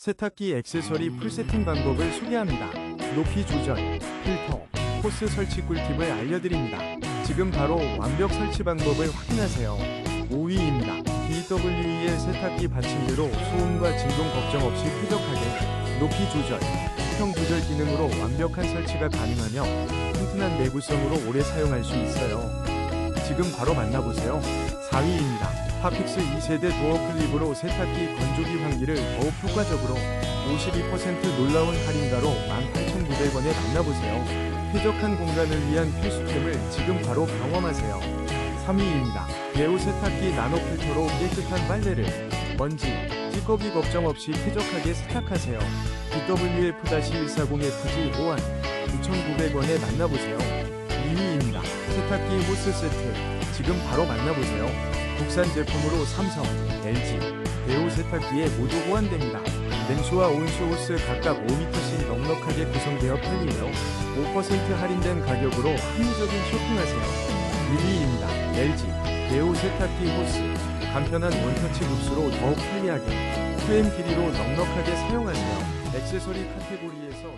세탁기 액세서리 풀세팅 방법을 소개합니다. 높이 조절, 필터, 호스 설치 꿀팁을 알려드립니다. 지금 바로 완벽 설치 방법을 확인하세요. 5위입니다. BWE의 세탁기 받침대로 소음과 진동 걱정 없이 쾌적하게 높이 조절, 수평 조절 기능으로 완벽한 설치가 가능하며 튼튼한 내구성으로 오래 사용할 수 있어요. 지금 바로 만나보세요. 4위입니다. 파픽스 2세대 도어 클립으로 세탁기 건조기 환기를 더욱 효과적으로 52% 놀라운 할인가로 18,900원에 만나보세요. 쾌적한 공간을 위한 필수템을 지금 바로 경험하세요. 3위입니다. 예우 세탁기 나노 필터로 깨끗한 빨래를 먼지, 찌꺼기 걱정 없이 쾌적하게 세탁하세요. BWF-140FG 호환 9,900원에 만나보세요. 2위입니다. 세탁기 호스 세트 지금 바로 만나보세요. 국산 제품으로 삼성, LG, 대우 세탁기에 모두 호환됩니다. 냉수와 온수 호스 각각 5m씩 넉넉하게 구성되어 편리해요. 5% 할인된 가격으로 합리적인 쇼핑하세요. 1위입니다. LG, 대우 세탁기 호스 간편한 원터치 흡수로 더욱 편리하게 프레임 길이로 넉넉하게 사용하세요. 액세서리 카테고리에서